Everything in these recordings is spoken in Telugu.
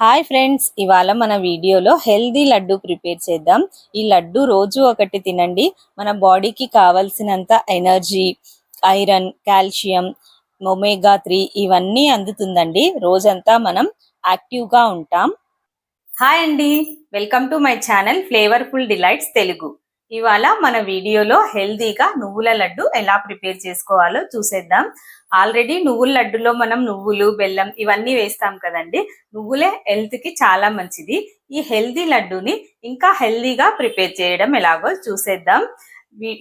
హాయ్ ఫ్రెండ్స్ ఇవాళ మన వీడియోలో హెల్దీ లడ్డు ప్రిపేర్ చేద్దాం. ఈ లడ్డు రోజు ఒకటి తినండి. మన బాడీకి కావలసినంత energy iron calcium omega three ఇవన్నీ అందుతుందండి. రోజంతా మనం యాక్టివ్గా ఉంటాం. హాయ్ అండి. Welcome to my channel flavourful delights Telugu. ఇవాళ మన వీడియోలో హెల్దీగా నువ్వుల లడ్డు ఎలా ప్రిపేర్ చేసుకోవాలో చూసేద్దాం. ఆల్రెడీ నువ్వుల లడ్డులో మనం నువ్వులు బెల్లం ఇవన్నీ వేస్తాం కదండి. నువ్వులే హెల్త్కి చాలా మంచిది. ఈ హెల్దీ లడ్డుని ఇంకా హెల్దీగా ప్రిపేర్ చేయడం ఎలాగో చూసేద్దాం.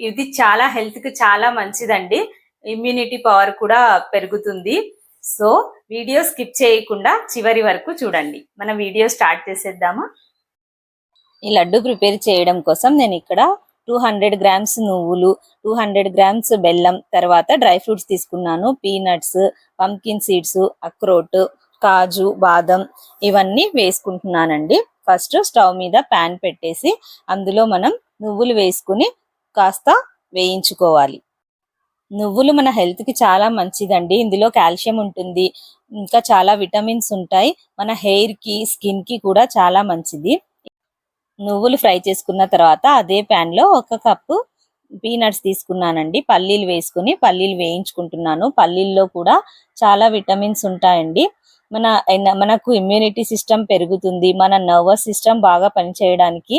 ఇది చాలా హెల్త్కి చాలా మంచిదండి. ఇమ్యూనిటీ పవర్ కూడా పెరుగుతుంది. సో వీడియో స్కిప్ చేయకుండా చివరి వరకు చూడండి. మన వీడియో స్టార్ట్ చేసేద్దామా? ఈ లడ్డు ప్రిపేర్ చేయడం కోసం నేను ఇక్కడ టూ హండ్రెడ్ గ్రామ్స్ నువ్వులు టూ హండ్రెడ్ గ్రామ్స్ బెల్లం తర్వాత డ్రై ఫ్రూట్స్ తీసుకున్నాను. పీనట్స్ పంకిన్ సీడ్స్ అక్రోట్ కాజు బాదం ఇవన్నీ వేసుకుంటున్నానండి. ఫస్ట్ స్టవ్ మీద ప్యాన్ పెట్టేసి అందులో మనం నువ్వులు వేసుకుని కాస్త వేయించుకోవాలి. నువ్వులు మన హెల్త్కి చాలా మంచిదండి. ఇందులో కాల్షియం ఉంటుంది. ఇంకా చాలా విటమిన్స్ ఉంటాయి. మన హెయిర్కి స్కిన్కి కూడా చాలా మంచిది. నువ్వులు ఫ్రై చేసుకున్న తర్వాత అదే ప్యాన్లో ఒక కప్పు పీనట్స్ తీసుకున్నానండి. పల్లీలు వేసుకుని పల్లీలు వేయించుకుంటున్నాను. పల్లీల్లో కూడా చాలా విటమిన్స్ ఉంటాయండి. మన మనకు ఇమ్యూనిటీ సిస్టమ్ పెరుగుతుంది. మన నర్వస్ సిస్టమ్ బాగా పనిచేయడానికి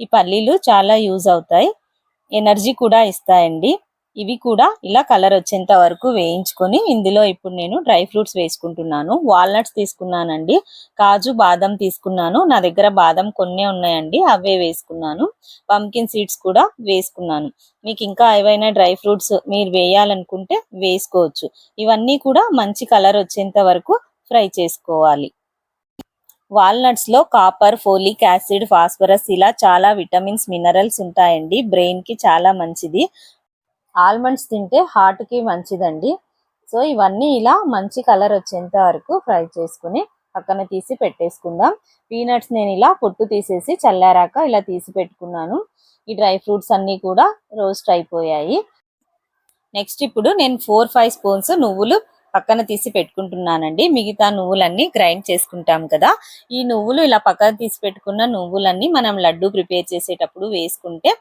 ఈ పల్లీలు చాలా యూజ్ అవుతాయి. ఎనర్జీ కూడా ఇస్తాయండి. ఇవి కూడా ఇలా కలర్ వచ్చేంత వరకు వేయించుకొని ఇందులో ఇప్పుడు నేను డ్రై ఫ్రూట్స్ వేసుకుంటున్నాను. వాల్నట్స్ తీసుకున్నానండి. కాజు బాదం తీసుకున్నాను. నా దగ్గర బాదం కొన్నే ఉన్నాయండి. అవే వేసుకున్నాను. పంకిన్ సీడ్స్ కూడా వేసుకున్నాను. మీకు ఇంకా ఏవైనా డ్రై ఫ్రూట్స్ మీరు వేయాలనుకుంటే వేసుకోవచ్చు. ఇవన్నీ కూడా మంచి కలర్ వచ్చేంత వరకు ఫ్రై చేసుకోవాలి. వాల్నట్స్లో కాపర్ ఫోలిక్ యాసిడ్ ఫాస్ఫరస్ ఇలా చాలా విటమిన్స్ మినరల్స్ ఉంటాయండి. బ్రెయిన్కి చాలా మంచిది. ఆల్మండ్స్ తింటే హార్ట్కి మంచిదండి. సో ఇవన్నీ ఇలా మంచి కలర్ వచ్చేంత వరకు ఫ్రై చేసుకుని పక్కన తీసి పెట్టేసుకుందాం. పీనట్స్ నేను ఇలా పొట్టు తీసేసి చల్లారాక ఇలా తీసి పెట్టుకున్నాను. ఈ డ్రై ఫ్రూట్స్ అన్నీ కూడా రోస్ట్ అయిపోయాయి. నెక్స్ట్ ఇప్పుడు నేను ఫోర్ ఫైవ్ స్పూన్స్ నువ్వులు పక్కన తీసి పెట్టుకుంటున్నానండి. మిగతా నువ్వులన్నీ గ్రైండ్ చేసుకుంటాం కదా. ఈ నువ్వులు ఇలా పక్కన తీసి పెట్టుకున్న నువ్వులన్నీ మనం లడ్డు ప్రిపేర్ చేసేటప్పుడు వేసుకుంటే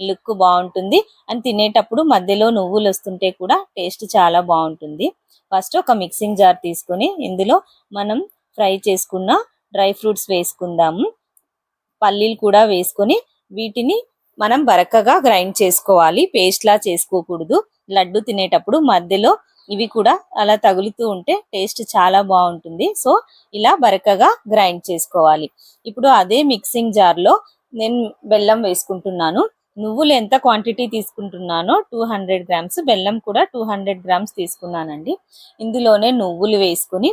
లుక్ బాగుంటుంది. అండ్ తినేటప్పుడు మధ్యలో నువ్వులు వస్తుంటే కూడా టేస్ట్ చాలా బాగుంటుంది. ఫస్ట్ ఒక మిక్సింగ్ జార్ తీసుకొని ఇందులో మనం ఫ్రై చేసుకున్న డ్రై ఫ్రూట్స్ వేసుకుందాము. పల్లీలు కూడా వేసుకొని వీటిని మనం బరకగా గ్రైండ్ చేసుకోవాలి. పేస్ట్లా చేసుకోకూడదు. లడ్డు తినేటప్పుడు మధ్యలో ఇవి కూడా అలా తగులుతూ ఉంటే టేస్ట్ చాలా బాగుంటుంది. సో ఇలా బరకగా గ్రైండ్ చేసుకోవాలి. ఇప్పుడు అదే మిక్సింగ్ జార్లో నేను బెల్లం వేసుకుంటున్నాను. నువ్వులు ఎంత క్వాంటిటీ తీసుకుంటున్నానో టూ హండ్రెడ్ గ్రామ్స్ బెల్లం కూడా టూ హండ్రెడ్ గ్రామ్స్ తీసుకున్నానండి. ఇందులోనే నువ్వులు వేసుకుని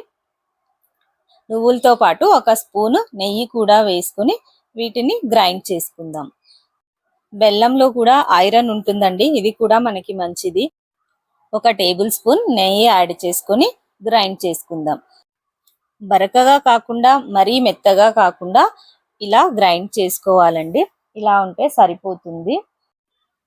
నువ్వులతో పాటు ఒక స్పూన్ నెయ్యి కూడా వేసుకుని వీటిని గ్రైండ్ చేసుకుందాం. బెల్లంలో కూడా ఐరన్ ఉంటుందండి. ఇది కూడా మనకి మంచిది. ఒక టేబుల్ స్పూన్ నెయ్యి యాడ్ చేసుకొని గ్రైండ్ చేసుకుందాం. బరకగా కాకుండా మరీ మెత్తగా కాకుండా ఇలా గ్రైండ్ చేసుకోవాలండి. ఇలా ఉంటే సరిపోతుంది.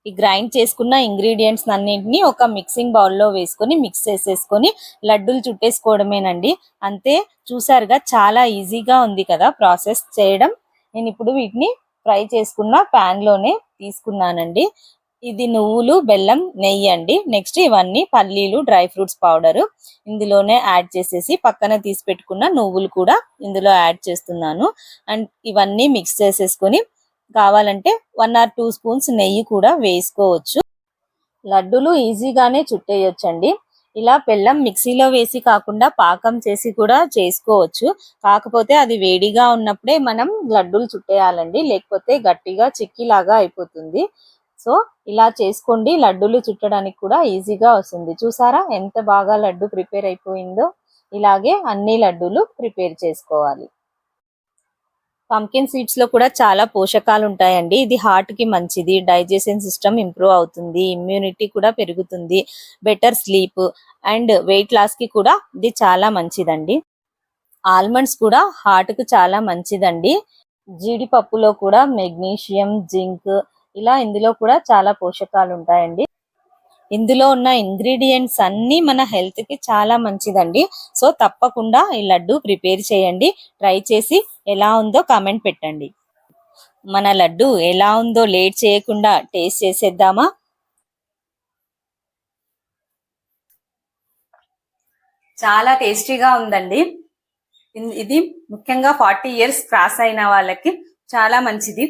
ఈ గ్రైండ్ చేసుకున్న ఇంగ్రీడియంట్స్ అన్నింటినీ ఒక మిక్సింగ్ బౌల్లో వేసుకొని మిక్స్ చేసేసుకొని లడ్డూలు చుట్టేసుకోవడమేనండి. అంతే చూసారుగా చాలా ఈజీగా ఉంది కదా ప్రాసెస్ చేయడం. నేను ఇప్పుడు వీటిని ఫ్రై చేసుకున్న pan లోనే తీసుకున్నానండి. ఇది నువ్వులు బెల్లం నెయ్యి అండి. నెక్స్ట్ ఇవన్నీ పల్లీలు డ్రై ఫ్రూట్స్ పౌడర్. ఇందులోనే యాడ్ చేసేసి పక్కన తీసి పెట్టుకున్న నువ్వులు కూడా ఇందులో యాడ్ చేస్తున్నాను. అండ్ ఇవన్నీ మిక్స్ చేసేసుకొని కావాలంటే వన్ ఆర్ టూ స్పూన్స్ నెయ్యి కూడా వేసుకోవచ్చు. లడ్డూలు ఈజీగానే చుట్టేయొచ్చండి. ఇలా బెల్లం మిక్సీలో వేసి కాకుండా పాకం చేసి కూడా చేసుకోవచ్చు. కాకపోతే అది వేడిగా ఉన్నప్పుడే మనం లడ్డూలు చుట్టేయాలండి. లేకపోతే గట్టిగా చిక్కిలాగా అయిపోతుంది. సో ఇలా చేసుకోండి. లడ్డూలు చుట్టడానికి కూడా ఈజీగా వస్తుంది. చూసారా? ఎంత బాగా లడ్డు ప్రిపేర్ అయిపోయిందో. ఇలాగే అన్ని లడ్డూలు ప్రిపేర్ చేసుకోవాలి. పంకిన్ సీడ్స్లో కూడా చాలా పోషకాలు ఉంటాయండి. ఇది హార్ట్కి మంచిది. డైజెషన్ సిస్టమ్ ఇంప్రూవ్ అవుతుంది. ఇమ్యూనిటీ కూడా పెరుగుతుంది. బెటర్ స్లీప్ అండ్ వెయిట్ లాస్కి కూడా ఇది చాలా మంచిదండి. ఆల్మండ్స్ కూడా హార్ట్కు చాలా మంచిదండి. జీడిపప్పులో కూడా మెగ్నీషియం జింక్ ఇలా ఇందులో కూడా చాలా పోషకాలు ఉంటాయండి ఇందులో ఉన్న ఇంగ్రీడియంట్స్ అన్ని మన హెల్త్కి చాలా మంచిదండి. సో తప్పకుండా ఈ లడ్డు ప్రిపేర్ చేయండి. ట్రై చేసి ఎలా ఉందో కామెంట్ పెట్టండి. మన లడ్డు ఎలా ఉందో లేట్ చేయకుండా టేస్ట్ చేసేద్దామా? చాలా టేస్టీగా ఉందండి. ఇది ముఖ్యంగా ఫార్టీ ఇయర్స్ క్రాస్ అయిన వాళ్ళకి చాలా మంచిది.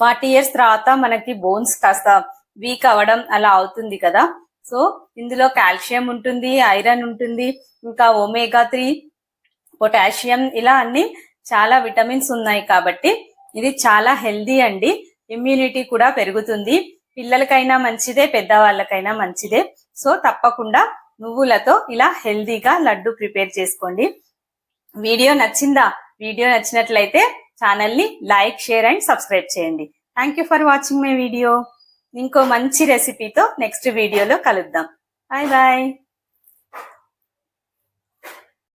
ఫార్టీ ఇయర్స్ తర్వాత మనకి బోన్స్ కాస్త వీక్ అవ్వడం అలా అవుతుంది కదా. సో ఇందులో కాల్షియం ఉంటుంది ఐరన్ ఉంటుంది ఇంకా ఒమేగా త్రీ పొటాషియం ఇలా అన్ని చాలా విటమిన్స్ ఉన్నాయి కాబట్టి ఇది చాలా హెల్దీ అండి. ఇమ్యూనిటీ కూడా పెరుగుతుంది. పిల్లలకైనా మంచిదే పెద్దవాళ్ళకైనా మంచిదే. సో తప్పకుండా నువ్వులతో ఇలా హెల్దీగా లడ్డు ప్రిపేర్ చేసుకోండి. వీడియో నచ్చిందా? వీడియో నచ్చినట్లయితే ఛానల్ని లైక్ షేర్ అండ్ సబ్స్క్రైబ్ చేయండి. Thank you for watching my video ఇంకో మంచి రెసిపీతో నెక్స్ట్ వీడియోలో కలుద్దాం. Bye bye